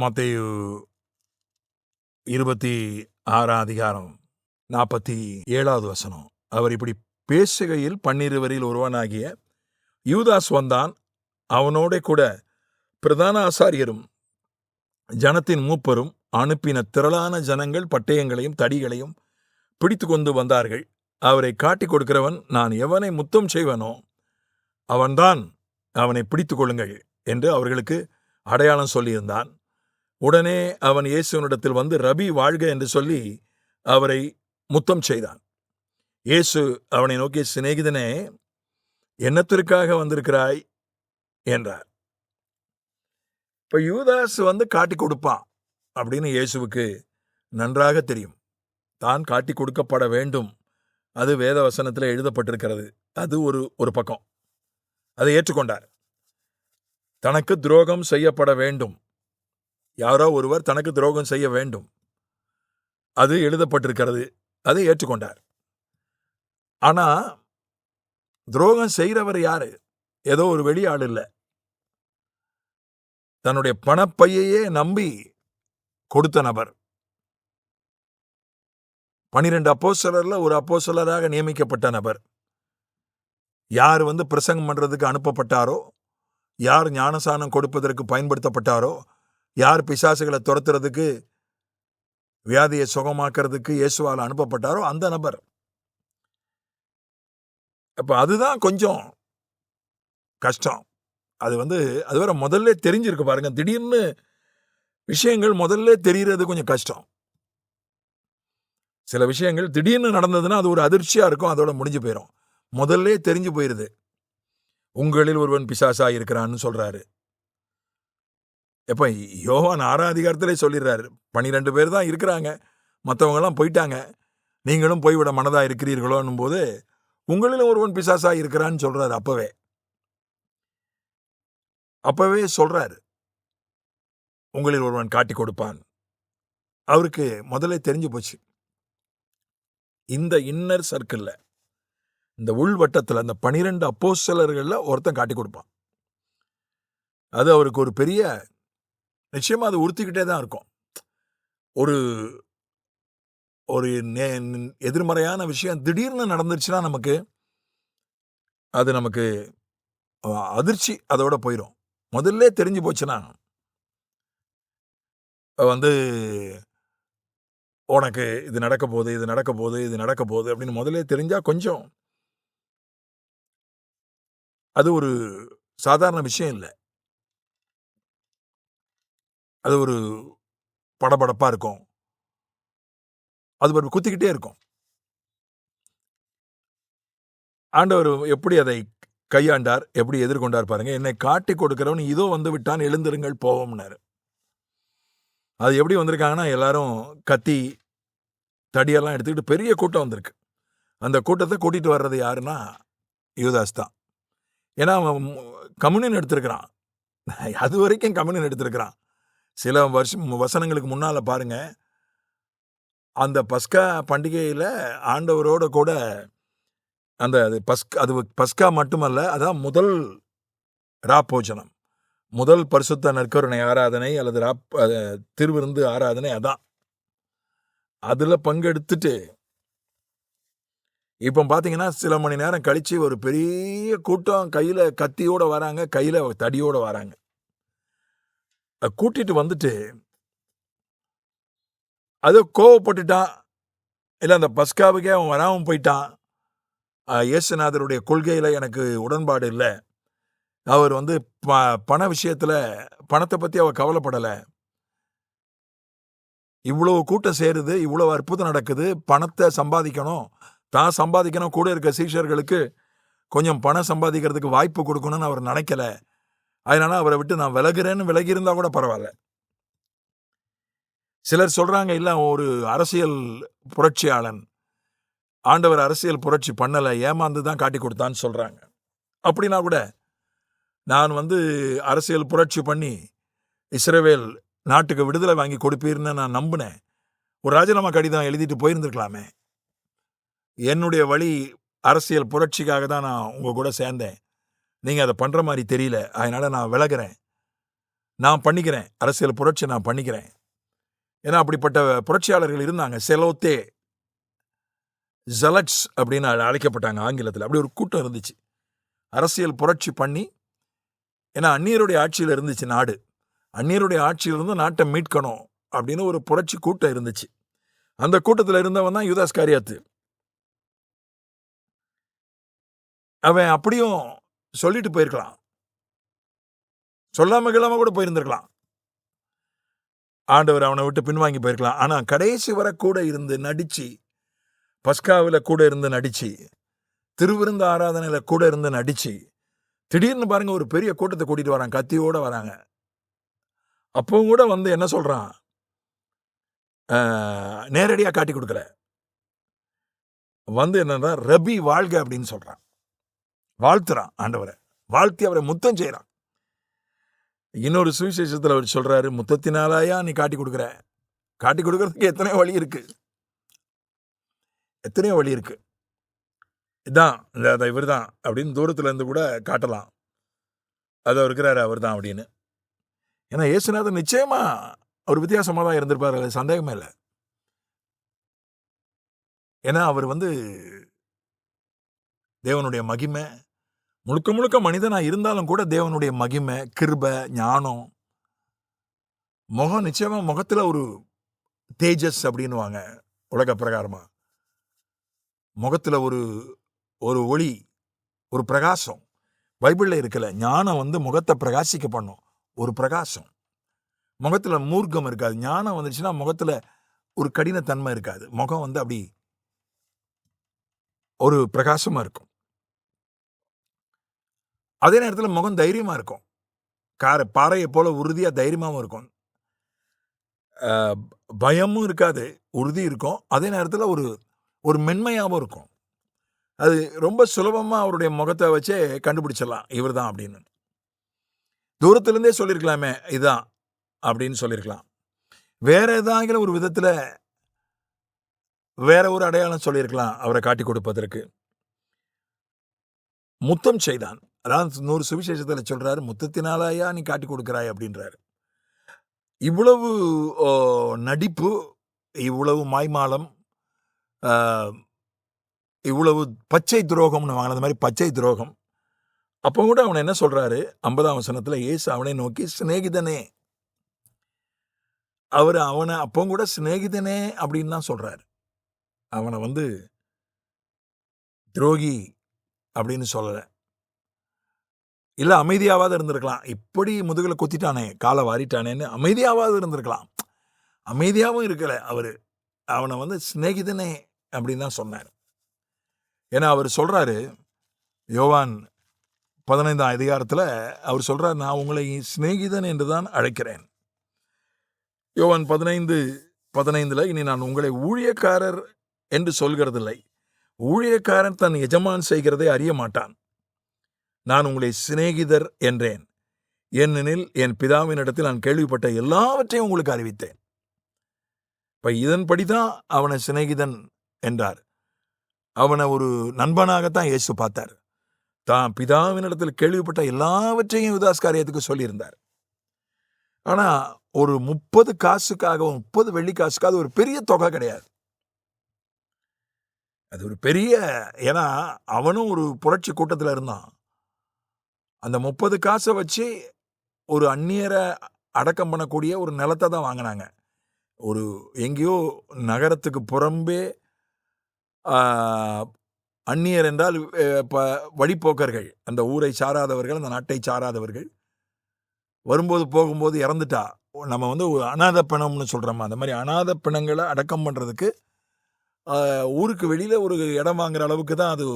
மத்தையு இருபத்தி ஆறாம் அதிகாரம் நாற்பத்தி ஏழாவது வசனம். அவர் இப்படி பேசுகையில் பன்னிருவரில் ஒருவனாகிய யூதாஸ் வந்தான். அவனோட கூட பிரதான ஆசாரியரும் ஜனத்தின் மூப்பரும் அனுப்பின திரளான ஜனங்கள் பட்டயங்களையும் தடிகளையும் பிடித்து கொண்டு வந்தார்கள். அவரை காட்டிக் கொடுக்கிறவன் நான் எவனை முத்தம் செய்வனோ அவன்தான் அவனை பிடித்துக் கொள்ளுங்கள் என்று அவர்களுக்கு அடையாளம் சொல்லியிருந்தான். உடனே அவன் இயேசுவனிடத்தில் வந்து ரபி வாழ்க என்று சொல்லி அவரை முத்தம் செய்தான். இயேசு அவனை நோக்கி சிநேகிதனே என்னத்திற்காக வந்திருக்கிறாய்? என்றார். இப்ப யூதாஸ் வந்து காட்டி கொடுப்பான் அப்படின்னு இயேசுவுக்கு நன்றாக தெரியும். தான் காட்டி கொடுக்கப்பட வேண்டும். அது வேத வசனத்தில் எழுதப்பட்டிருக்கிறது. அது ஒரு ஒரு பக்கம். அதை ஏற்றுக்கொண்டார். தனக்கு துரோகம் செய்யப்பட வேண்டும். யாரோ ஒருவர் தனக்கு துரோகம் செய்ய வேண்டும். அது எழுதப்பட்டிருக்கிறது. அதை ஏற்றுக்கொண்டார். ஆனா துரோகம் செய்கிறவர் யாரு? ஏதோ ஒரு வெளியாள் இல்லை. தன்னுடைய பணப்பையையே நம்பி கொடுத்த நபர். பனிரெண்டு அப்போஸ்தலர்ல ஒரு அப்போஸ்தலராக நியமிக்கப்பட்ட நபர். யார் வந்து பிரசங்கம் பண்றதுக்கு அனுப்பப்பட்டாரோ யார் ஞானசானம் கொடுப்பதற்கு பயன்படுத்தப்பட்டாரோ யார் பிசாசுகளை துரத்துறதுக்கு வியாதியை சுகமாக்குறதுக்கு இயேசுவால் அனுப்பப்பட்டாரோ அந்த நபர். அப்போ அதுதான் கொஞ்சம் கஷ்டம். அது வந்து அது வேற முதல்ல தெரிஞ்சிருக்கு பாருங்க. திடீர்னு விஷயங்கள் முதல்ல தெரிகிறது கொஞ்சம் கஷ்டம். சில விஷயங்கள் திடீர்னு நடந்ததுன்னா அது ஒரு அதிர்ச்சியாக இருக்கும் அதோட முடிஞ்சு போயிடும் முதல்ல தெரிஞ்சு போயிடுது உங்களில் ஒருவன் பிசாசாக இருக்கிறான்னு சொல்கிறாரு எப்போ யோவான் ஆறாம் அதிகாரத்திலே சொல்லிடுறாரு பனிரெண்டு பேர் தான் இருக்கிறாங்க மற்றவங்கெல்லாம் போயிட்டாங்க நீங்களும் போய்விட மனதாக இருக்கிறீர்களோன்னும் போது உங்களில் ஒருவன் பிசாசாக இருக்கிறான்னு சொல்கிறாரு அப்போவே. அப்போவே சொல்கிறாரு உங்களில் ஒருவன் காட்டி கொடுப்பான். அவருக்கு முதல்ல தெரிஞ்சு போச்சு. இந்த இன்னர் சர்க்கிளில் இந்த உள்வட்டத்தில் அந்த பனிரெண்டு அப்போஸ்தலர்கள்ல ஒருத்தன் காட்டி கொடுப்பான். அது அவருக்கு ஒரு பெரிய நிச்சயமாக அது உறுத்திக்கிட்டே தான் இருக்கும். ஒரு ஒரு நே- எதிர்மறையான விஷயம் திடீர்னு நடந்துருச்சுன்னா நமக்கு அது நமக்கு அதிர்ச்சி அதோட போயிடும் முதல்ல தெரிஞ்சு போச்சுன்னா வந்து உனக்கு இது நடக்க போகுது இது நடக்க போகுது இது நடக்க போகுது அப்படின்னு முதல்ல தெரிஞ்சா கொஞ்சம் அது ஒரு சாதாரண விஷயம் இல்லை. அது ஒரு படபடப்பாக இருக்கும். அது ஒரு குத்திக்கிட்டே இருக்கும். ஆண்டவர் எப்படி அதை கையாண்டார் எப்படி எதிர்கொண்டார் பாருங்க. என்னை காட்டி கொடுக்கிறவன் இதோ வந்து விட்டான் எழுந்திருங்கள் போவோம்னாரு. அது எப்படி வந்திருக்காங்கன்னா எல்லாரும் கத்தி தடியெல்லாம் எடுத்துக்கிட்டு பெரிய கூட்டம் வந்திருக்கு. அந்த கூட்டத்தை கூட்டிட்டு வர்றது யாருன்னா யுவதாஸ் தான். ஏன்னா அவன் கம்யூனியன் எடுத்திருக்கிறான். அது வரைக்கும் கம்யூனியன் எடுத்திருக்கிறான். சில வருஷம் வசனங்களுக்கு முன்னால பாருங்க. அந்த பஸ்கா பண்டிகையில் ஆண்டவரோட கூட அந்த அது பஸ்க் அது பஸ்கா மட்டுமல்ல அதான் முதல் ராப்போஜனம். முதல் பரிசுத்த நற்கருணை ஆராதனை அல்லது ராப் திருவிருந்து ஆராதனை அதான். அதில் பங்கெடுத்துட்டு இப்போ பார்த்தீங்கன்னா சில மணி நேரம் கழித்து ஒரு பெரிய கூட்டம் கையில் கத்தியோடு வராங்க கையில் தடியோடு வராங்க. கூட்டிட்டு வந்துட்டு அது கோவப்பட்டுட்டான் இல்லை அந்த பஸ்காவுக்கே அவன் வராமல் போயிட்டான். இயேசுநாதருடைய கொள்கையில் எனக்கு உடன்பாடு இல்லை. அவர் வந்து ப பண விஷயத்தில் பணத்தை பற்றி அவர் கவலைப்படலை. இவ்வளோ கூட்டம் சேருது இவ்வளோ அற்புதம் நடக்குது பணத்தை சம்பாதிக்கணும் தான் சம்பாதிக்கணும் கூட இருக்க சீஷர்களுக்கு கொஞ்சம் பணம் சம்பாதிக்கிறதுக்கு வாய்ப்பு கொடுக்கணும்னு அவர் நினைக்கல. அதனால அவரை விட்டு நான் விலகுறேன்னு விலகியிருந்தா கூட பரவாயில்ல. சிலர் சொல்றாங்க இல்லை ஒரு அரசியல் புரட்சியாளன். ஆண்டவர் அரசியல் புரட்சி பண்ணலை ஏமாந்து தான் காட்டி கொடுத்தான்னு சொல்றாங்க. அப்படின்னா கூட நான் வந்து அரசியல் புரட்சி பண்ணி இஸ்ரேவேல் நாட்டுக்கு விடுதலை வாங்கி கொடுப்பீர்னு நான் நம்பினேன். ஒரு ராஜினாமா கடிதம் எழுதிட்டு போயிருந்துருக்கலாமே. என்னுடைய வழி அரசியல் புரட்சிக்காக தான் நான் உங்கள் கூட சேர்ந்தேன். நீங்கள் அதை பண்ணுற மாதிரி தெரியல. அதனால் நான் விலகிறேன். நான் பண்ணிக்கிறேன். அரசியல் புரட்சி நான் பண்ணிக்கிறேன். ஏன்னா அப்படிப்பட்ட புரட்சியாளர்கள் இருந்தாங்க. செலோத்தே. ஜலக்ஸ் அப்படின்னு அழைக்கப்பட்டாங்க ஆங்கிலத்தில். அப்படி ஒரு கூட்டம் இருந்துச்சு. அரசியல் புரட்சி பண்ணி ஏன்னா அந்நியருடைய ஆட்சியில் இருந்துச்சு நாடு. அந்நியருடைய ஆட்சியிலிருந்து நாட்டை மீட்கணும் அப்படின்னு ஒரு புரட்சி கூட்டம் இருந்துச்சு. அந்த கூட்டத்தில் இருந்தவன் தான் யுதாஸ் காரியாத்து. அவன் அப்படியும் சொல்லிட்டு போயிருக்கலாம். சொல்லாம கிளாம கூட போயிருந்திருக்கலாம். ஆண்டவர் அவனை விட்டு பின்வாங்கி போயிருக்கலாம். ஆனால் கடைசி வரை கூட இருந்து நடிச்சு பஸ்காவில் கூட இருந்து நடிச்சு திருவிருந்த ஆராதனையில் கூட இருந்து நடிச்சு திடீர்னு பாருங்க ஒரு பெரிய கூட்டத்தை கூட்டிட்டு வராங்க. கத்தியோட வராங்க. அப்பவும் கூட வந்து என்ன சொல்றான்? நேரடியாக காட்டி கொடுக்கல. வந்து என்னன்னா ரபி வாழ்க அப்படின்னு சொல்றான். வாழ்த்துறான் ஆண்டவரை. வாழ்த்தி அவரை முத்தம் செய்கிறான் இன்னொரு சுவிசேஷத்தில் அவர் சொல்றாரு முத்தத்தினாலாயா நீ காட்டி கொடுக்குற? காட்டி கொடுக்கறதுக்கு எத்தனையோ வழி இருக்கு? எத்தனையோ வழி இருக்கு. இதான் இந்த இவர் தான் அப்படின்னு தூரத்துல இருந்து கூட காட்டலாம். அது இருக்கிறாரு அவர் தான் அப்படின்னு. ஏன்னா ஏசுநாதன் நிச்சயமா அவர் வித்தியாசமாக தான் இருந்திருப்பார் அதுல சந்தேகமே இல்லை. ஏன்னா அவர் வந்து தேவனுடைய மகிமை முழுக்க முழுக்க மனிதனா இருந்தாலும் கூட தேவனுடைய மகிமை கிருப ஞானம் முகம் நிச்சயமா முகத்துல ஒரு தேஜஸ் அப்படின்னுவாங்க உலக பிரகாரமா. முகத்துல ஒரு ஒரு ஒளி ஒரு பிரகாசம். பைபிளில் இருக்கல ஞானம் வந்து முகத்தை பிரகாசிக்க பண்ணும். ஒரு பிரகாசம். முகத்துல மூர்க்கம் இருக்காது. ஞானம் வந்துச்சுன்னா முகத்துல ஒரு கடினத்தன்மை இருக்காது. முகம் வந்து அப்படி ஒரு பிரகாசமா இருக்கும். அதே நேரத்தில் முகம் தைரியமாக இருக்கும். காரை பாறையை போல் உறுதியாக தைரியமாகவும் இருக்கும். பயமும் இருக்காது உறுதி இருக்கும். அதே நேரத்தில் ஒரு ஒரு மென்மையாகவும் இருக்கும். அது ரொம்ப சுலபமாக அவருடைய முகத்தை வச்சே கண்டுபிடிச்சிடலாம் இவர்தான் அப்படின்னு. தூரத்துலேருந்தே சொல்லியிருக்கலாமே இதுதான் அப்படின்னு சொல்லியிருக்கலாம். வேற ஏதாங்கிற ஒரு விதத்தில் வேற ஒரு அடையாளம் சொல்லியிருக்கலாம் அவரை காட்டி கொடுப்பதற்கு. முத்தம் செய்தான். அதாவது நூறு சுவிசேஷத்தில் சொல்கிறாரு முத்தத்தினாலாயா நீ காட்டி கொடுக்குறாய்? அப்படின்றாரு. இவ்வளவு ஓ, நடிப்பு இவ்வளவு மாய்மாலம் இவ்வளவு பச்சை துரோகம்னு வாங்கினது மாதிரி பச்சை துரோகம். அப்போ கூட அவனை என்ன சொல்கிறாரு ஐம்பதாம் வசனத்தில் இயேசு அவனை நோக்கி சிநேகிதனே. அவர் அவனை அப்போ கூட சிநேகிதனே அப்படின்னு தான் சொல்கிறாரு அவனை வந்து துரோகி அப்படின்னு சொல்லலை. இல்லை அமைதியாவது இருந்திருக்கலாம். இப்படி முதுகில் குத்திட்டானே காலை வாரிட்டானேன்னு அமைதியாவது இருந்திருக்கலாம். அமைதியாகவும் இருக்கலை. அவர் அவனை வந்து சிநேகிதனே அப்படின்னு தான் சொன்னார். ஏன்னா அவர் சொல்கிறாரு யோவான் பதினைந்தாம் அதிகாரத்தில் அவர் சொல்கிறார் நான் உங்களை சிநேகிதன் என்று தான் அழைக்கிறேன். யோவான் பதினைந்து பதினைந்தில் இனி நான் உங்களை ஊழியக்காரர் என்று சொல்கிறதில்லை. ஊழியக்காரன் தன் எஜமான் செய்கிறதை அறிய மாட்டான் நான் உங்களை சிநேகிதர் என்றேன். ஏனெனில் என் பிதாவினிடத்தில் நான் கேள்விப்பட்ட எல்லாவற்றையும் உங்களுக்கு அறிவித்தேன். இப்ப இதன்படிதான் அவனை சிநேகிதன் என்றார். அவனை ஒரு நண்பனாகத்தான் இயேசு பார்த்தார். தான் பிதாவினிடத்தில் கேள்விப்பட்ட எல்லாவற்றையும் யுதாஸ் காரியத்துக்கு சொல்லியிருந்தார். ஆனா ஒரு முப்பது காசுக்காக முப்பது வெள்ளி காசுக்காக ஒரு பெரிய தொகை கிடையாது. அது ஒரு பெரிய ஏன்னா அவனும் ஒரு புரட்சி கூட்டத்தில் இருந்தான். அந்த முப்பது காசை வச்சு ஒரு அந்நியரை அடக்கம் பண்ணக்கூடிய ஒரு நிலத்தை தான் வாங்கினாங்க. ஒரு எங்கேயோ நகரத்துக்கு புறம்பே அந்நியர் என்றால் இப்போ வழிப்போக்கர்கள். அந்த ஊரை சாராதவர்கள் அந்த நாட்டை சாராதவர்கள். வரும்போது போகும்போது இறந்துட்டா. நம்ம வந்து ஒரு அநாத பிணம்னு சொல்கிறோமா அந்த மாதிரி அநாத பிணங்களை அடக்கம் பண்ணுறதுக்கு ஊருக்கு வெளியில் ஒரு இடம் வாங்குற அளவுக்கு தான் அது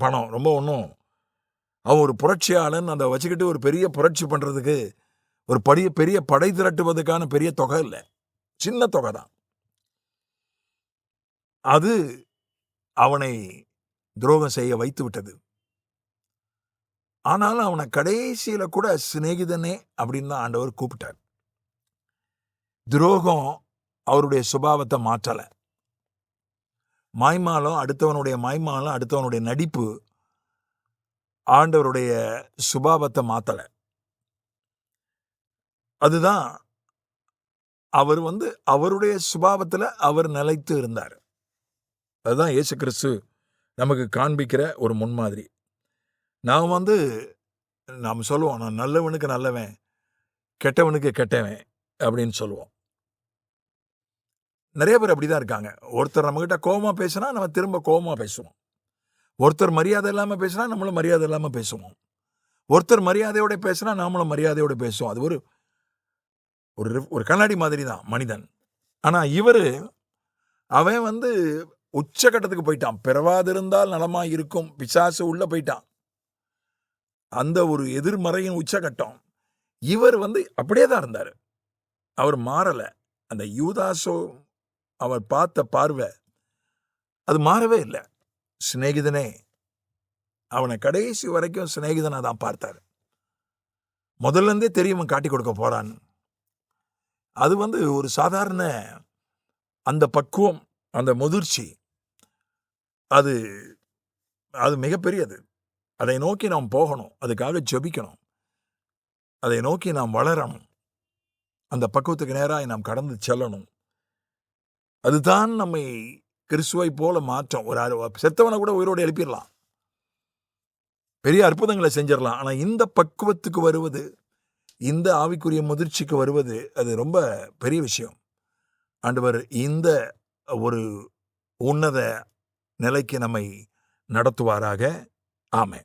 பணம். ரொம்ப ஒன்றும் அவன் ஒரு புரட்சியாளன் அதை வச்சுக்கிட்டு ஒரு பெரிய புரட்சி பண்ணுறதுக்கு ஒரு படிய பெரிய படை திரட்டுவதற்கான பெரிய தொகை இல்லை. சின்ன தொகை தான். அது அவனை துரோகம் செய்ய வைத்து விட்டது. ஆனாலும் அவனை கடைசியில் கூட சிநேகிதனே அப்படின்னு தான் ஆண்டவர் கூப்பிட்டார். துரோகம் அவருடைய சுபாவத்தை மாற்றல. மாய்மாலும் அடுத்தவனுடைய மாய்மாலும் அடுத்தவனுடைய நடிப்பு ஆண்டவருடைய சுபாவத்தை மாற்றலை அதுதான் அவர் வந்து அவருடைய சுபாவத்தில் அவர் நிலைத்து இருந்தார். அதுதான் இயேசு கிறிஸ்து நமக்கு காண்பிக்கிற ஒரு முன்மாதிரி. நாம் வந்து நாம் சொல்லுவோம் நான் நல்லவனுக்கு நல்லவன் கெட்டவனுக்கு கெட்டவன் அப்படின்னு சொல்லுவோம். நிறைய பேர் அப்படிதான் இருக்காங்க. ஒருத்தர் நம்மகிட்ட கோபமாக பேசினா நம்ம திரும்ப கோபமாக பேசுவோம். ஒருத்தர் மரியாதை இல்லாமல் பேசினா நம்மளும் மரியாதை இல்லாமல் பேசுவோம். ஒருத்தர் மரியாதையோட பேசினா நாமளும் மரியாதையோட பேசுவோம். அது ஒரு ஒரு ஒரு கண்ணாடி மாதிரி தான் மனிதன். ஆனால் இவர் அவன் வந்து உச்சகட்டத்துக்கு போயிட்டான். பிறவாதிருந்தால் நலமாக இருக்கும். பிசாசு உள்ளே போயிட்டான். அந்த ஒரு எதிர்மறையின் உச்சகட்டம். இவர் வந்து அப்படியே தான் இருந்தார். அவர் மாறலை. அந்த யூதாசோ அவர் பார்த்த பார்வை அது மாறவே இல்லை. சிநேகிதனே. அவனை கடைசி வரைக்கும் சிநேகிதனை தான் பார்த்தார். முதல்ல இருந்தே தெரியும் காட்டி கொடுக்க போறான்னு. அது வந்து ஒரு சாதாரண அந்த பக்குவம் அந்த முதிர்ச்சி. அது அது மிகப்பெரியது. அதை நோக்கி நாம் போகணும். அதுக்காக ஜெபிக்கணும். அதை நோக்கி நாம் வளரணும். அந்த பக்குவத்துக்கு நேராக நாம் கடந்து செல்லணும். அதுதான் நம்மை கிறிஸ்துவை போல மாற்றம். ஒரு செத்தவனை கூட உயிரோடு எழுப்பிடலாம். பெரிய அற்புதங்களை செஞ்சிடலாம். ஆனால் இந்த பக்குவத்துக்கு வருவது இந்த ஆவிக்குரிய முதிர்ச்சிக்கு வருவது அது ரொம்ப பெரிய விஷயம். ஆண்டவர் இந்த ஒரு உன்னத நிலைக்கு நம்மை நடத்துவாராக. ஆமை